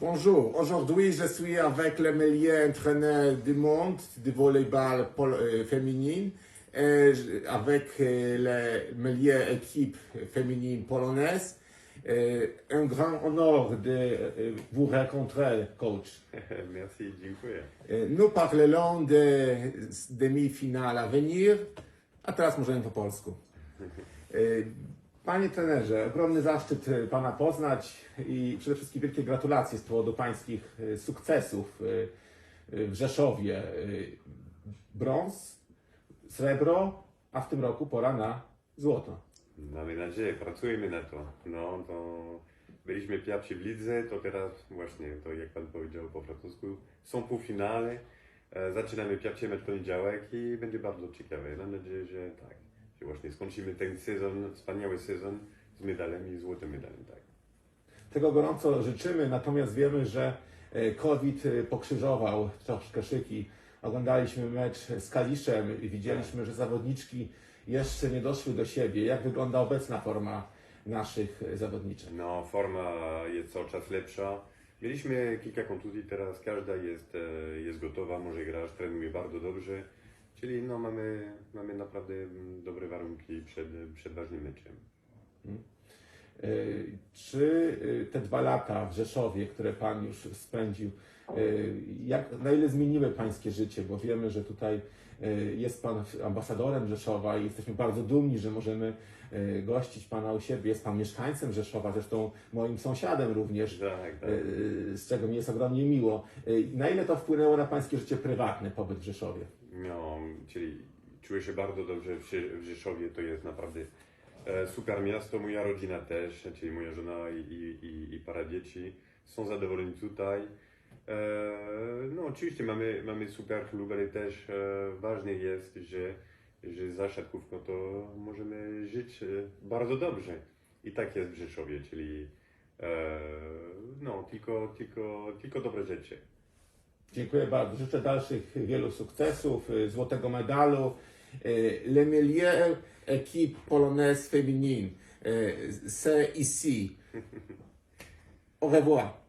Bonjour, aujourd'hui je suis avec le meilleur entraîneur du monde de volleyball euh, féminine et avec euh, la meilleure équipe féminine polonaise. Euh, un grand honneur de vous rencontrer, coach. Merci, dziękuję. Nous parlerons des demi-finales à venir, a teraz możemy po polsku. Panie trenerze, ogromny zaszczyt e, Pana poznać i przede wszystkim wielkie gratulacje z powodu Pańskich e, sukcesów e, w Rzeszowie. Brąz, srebro, a w tym roku pora na złoto. Mamy nadzieję, pracujemy na to. No, to byliśmy pierwsi w lidze, to teraz właśnie, to jak Pan powiedział po francusku, są półfinale. Zaczynamy pierwszy mecz poniedziałek i będzie bardzo ciekawe. Mam nadzieję, że tak, że właśnie skończymy ten sezon, wspaniały sezon z medalem i złotym medalem, tak. Tego gorąco życzymy, natomiast wiemy, że e, COVID e, pokrzyżował troszkę szyki. Oglądaliśmy mecz z Kaliszem i widzieliśmy, że zawodniczki jeszcze nie doszły do siebie. Jak wygląda obecna forma naszych e, zawodniczek? No, forma jest cały czas lepsza. Mieliśmy kilka kontuzji, teraz każda jest, jest gotowa, może grać, trenuje bardzo dobrze. Czyli no, mamy, mamy naprawdę mm, dobre warunki przed, przed ważnym meczem. E, Czy e, te dwa lata w Rzeszowie, które Pan już spędził, e, jak, na ile zmieniły Pańskie życie? Bo wiemy, że tutaj e, jest Pan ambasadorem Rzeszowa i jesteśmy bardzo dumni, że możemy e, gościć Pana u siebie. Jest Pan mieszkańcem Rzeszowa, zresztą moim sąsiadem również, Tak, tak. e, z czego mi jest ogromnie miło. E, Na ile to wpłynęło na Pańskie życie prywatne, pobyt w Rzeszowie? No, czyli czuję się bardzo dobrze w, Rzeszowie, to jest naprawdę e, super miasto, moja rodzina też, czyli moja żona i, i, i, para dzieci są zadowoleni tutaj. E, no oczywiście mamy, mamy super klub, ale też e, ważne jest, że, że za siatkówką to możemy żyć e, bardzo dobrze. I tak jest w Rzeszowie, czyli e, no, tylko, tylko, tylko dobre rzeczy. Dziękuję bardzo. Życzę dalszych wielu sukcesów, złotego medalu. Eh, les meilleures équipes polonaises féminines, eh, c'est ici. Au revoir.